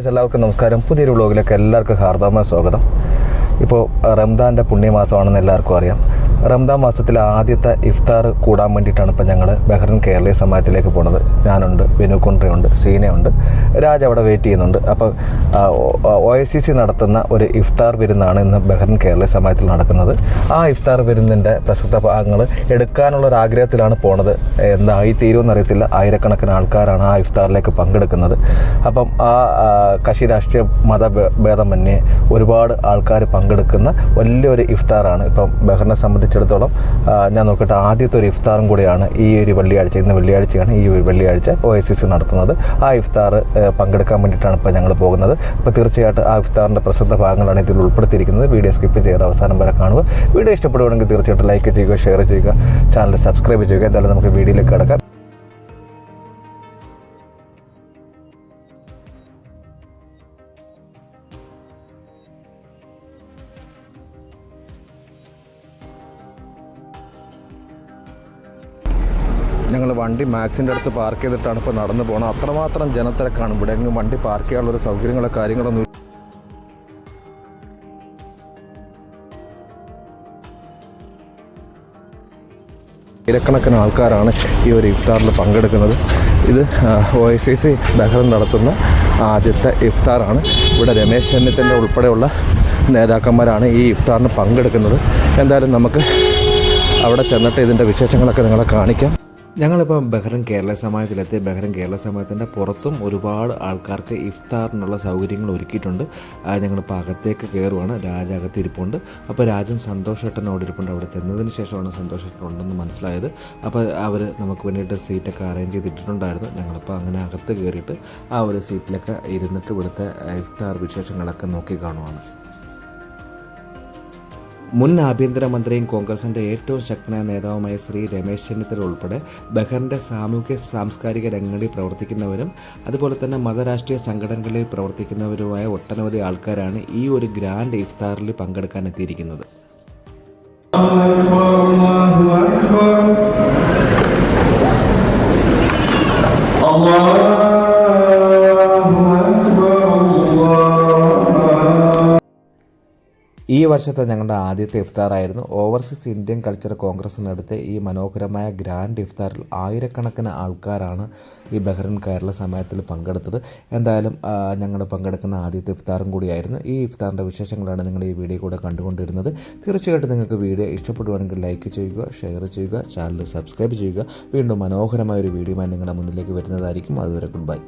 Dears എല്ലാവർക്കും നമസ്കാരം. പുതിയൊരു വ്ളോഗിലേക്ക് എല്ലാവർക്കും ഹാർദവമായ സ്വാഗതം. ഇപ്പോൾ റംദാന്റെ പുണ്യമാസമാണെന്ന് എല്ലാവർക്കും അറിയാം. റംദാൻ മാസത്തിലെ ആദ്യത്തെ ഇഫ്താർ കൂടാൻ വേണ്ടിയിട്ടാണ് ഇപ്പോൾ ഞങ്ങൾ ബഹ്റിൻ കേരളീയ സമാജത്തിലേക്ക് പോണത്. ഞാനുണ്ട് വിനു കുണ്ട്രയുണ്ട് സീനയുണ്ട്. രാജ അവിടെ വെയിറ്റ് ചെയ്യുന്നുണ്ട്. അപ്പോൾ ഒ എസ് സി സി നടത്തുന്ന ഒരു ഇഫ്താർ വിരുന്നാണ് ഇന്ന് ബഹ്റിൻ കേരളീയ സമാജത്തിൽ നടക്കുന്നത്. ആ ഇഫ്താർ വിരുന്നിന്റെ പ്രസക്ത ഭാഗങ്ങൾ എടുക്കാനുള്ള ഒരു ആഗ്രഹത്തിലാണ് പോണത്. എന്തായി തീരുമെന്ന് അറിയത്തില്ല. ആയിരക്കണക്കിന് ആൾക്കാരാണ് ആ ഇഫ്താറിലേക്ക് പങ്കെടുക്കുന്നത്. അപ്പം ആ കക്ഷി രാഷ്ട്രീയ മത ഭേദമന്യേ ഒരുപാട് ആൾക്കാർ പങ്കെടുക്കുന്ന വലിയൊരു ഇഫ്താറാണ്. ഇപ്പം ബഹ്റിനെ സംബന്ധിച്ചിടത്തോളം ഞാൻ നോക്കട്ടെ ആദ്യത്തെ ഒരു ഇഫ്താറും കൂടിയാണ് ഈ ഒരു വെള്ളിയാഴ്ച ഇന്ന് വെള്ളിയാഴ്ചയാണ് ഈ ഒരു വെള്ളിയാഴ്ച ഒ എസ് സി നടത്തുന്നത്. ആ ഇഫ്താർ പങ്കെടുക്കാൻ വേണ്ടിയിട്ടാണ് ഇപ്പോൾ ഞങ്ങൾ പോകുന്നത്. അപ്പോൾ തീർച്ചയായിട്ടും ആ ഇഫ്താറിന്റെ പ്രസിദ്ധ ഭാഗങ്ങളാണ് ഇതിൽ ഉൾപ്പെടുത്തിയിരിക്കുന്നത്. വീഡിയോ സ്കിപ്പ് ചെയ്ത് അവസാനം വരെ കാണുക. വീഡിയോ ഇഷ്ടപ്പെടുകയാണെങ്കിൽ തീർച്ചയായിട്ടും ലൈക്ക് ചെയ്യുക ഷെയർ ചെയ്യുക ചാനൽ സബ്സ്ക്രൈബ് ചെയ്യുക. എന്തായാലും നമുക്ക് വീഡിയോയിലേക്ക് കിടക്കാം. ഞങ്ങൾ വണ്ടി മാക്സിന്റെ അടുത്ത് പാർക്ക് ചെയ്തിട്ടാണ് ഇപ്പോൾ നടന്നു പോകുന്നത് അത്രമാത്രം ജനത്തിരക്കാണ് ഇവിടെ. എങ്ങും വണ്ടി പാർക്ക് ചെയ്യാനുള്ള ഒരു സൗകര്യങ്ങളോ കാര്യങ്ങളൊന്നും ആയിരക്കണക്കിന് ആൾക്കാരാണ് ഈ ഒരു ഇഫ്താറിൽ പങ്കെടുക്കുന്നത്. ഇത് O I C C Bahrain നടത്തുന്ന ആദ്യത്തെ ഇഫ്താറാണ്. ഇവിടെ രമേശ് ചെന്നിത്തന്റെ ഉൾപ്പെടെയുള്ള നേതാക്കന്മാരാണ് ഈ ഇഫ്താറിന് പങ്കെടുക്കുന്നത്. എന്തായാലും നമുക്ക് അവിടെ ചെന്നിട്ട് ഇതിന്റെ വിശേഷങ്ങളൊക്കെ നിങ്ങളെ കാണിക്കാം. ഞങ്ങളിപ്പം ബഹ്റൻ കേരള സമാജത്തിലെത്തി ബഹ്റൻ കേരള സമാജത്തിന്റെ പുറത്തും ഒരുപാട് ആൾക്കാർക്ക് ഇഫ്താറിനുള്ള സൗകര്യങ്ങൾ ഒരുക്കിയിട്ടുണ്ട്. ഞങ്ങളിപ്പോൾ അകത്തേക്ക് കയറുവാണ് രാജ അകത്ത് ഇരിപ്പുണ്ട്. അപ്പോൾ രാജും സന്തോഷേട്ടനോട് ഇരിപ്പുണ്ട്. അവിടെ ചെന്നതിന് ശേഷമാണ് സന്തോഷേട്ടൻ ഉണ്ടെന്ന് മനസ്സിലായത്. അപ്പോൾ അവർ നമുക്ക് വേണ്ടിയിട്ട് സീറ്റൊക്കെ അറേഞ്ച് ചെയ്തിട്ടുണ്ടായിരുന്നു. ഞങ്ങളിപ്പോൾ അങ്ങനെ അകത്ത് കയറിയിട്ട് ആ ഒരു സീറ്റിലൊക്കെ ഇരുന്നിട്ട് ഇവിടുത്തെ ഇഫ്താർ വിശേഷങ്ങളൊക്കെ നോക്കി കാണുവാണ്. മുൻ ആഭ്യന്തരമന്ത്രിയും കോൺഗ്രസിന്റെ ഏറ്റവും ശക്തനായ നേതാവുമായ ശ്രീ രമേശ് ചെന്നിത്തല ഉൾപ്പെടെ ബഹറിന്റെ സാമൂഹ്യ സാംസ്കാരിക രംഗങ്ങളിൽ പ്രവർത്തിക്കുന്നവരും അതുപോലെ തന്നെ മതരാഷ്ട്രീയ സംഘടനകളിൽ പ്രവർത്തിക്കുന്നവരുമായ ഒട്ടനവധി ആൾക്കാരാണ് ഈ ഒരു ഗ്രാൻഡ് ഇഫ്താറിൽ പങ്കെടുക്കാൻ എത്തിയിരിക്കുന്നത്. അള്ളാഹു ഈ വർഷത്തെ ഞങ്ങളുടെ ആദ്യത്തെ ഇഫ്താറായിരുന്നു. ഓവർസീസ് ഇന്ത്യൻ കൾച്ചർ കോൺഗ്രസിനടുത്ത് ഈ മനോഹരമായ ഗ്രാൻഡ് ഇഫ്താറിൽ ആയിരക്കണക്കിന് ആൾക്കാരാണ് ഈ ബഹ്റിൻ കേരള സമയത്തിൽ പങ്കെടുത്തത്. എന്തായാലും ഞങ്ങൾ പങ്കെടുക്കുന്ന ആദ്യത്തെ ഇഫ്താറും കൂടിയായിരുന്നു. ഈ ഇഫ്താറിന്റെ വിശേഷങ്ങളാണ് നിങ്ങൾ ഈ വീഡിയോ കൂടെ കണ്ടുകൊണ്ടിരുന്നത്. തീർച്ചയായിട്ടും നിങ്ങൾക്ക് വീഡിയോ ഇഷ്ടപ്പെടുവാണെങ്കിൽ ലൈക്ക് ചെയ്യുക ഷെയർ ചെയ്യുക ചാനൽ സബ്സ്ക്രൈബ് ചെയ്യുക. വീണ്ടും മനോഹരമായ ഒരു വീഡിയോയുമായി നിങ്ങളുടെ മുന്നിലേക്ക് വരുന്നതായിരിക്കും. അതുവരെ ഗുഡ് ബൈ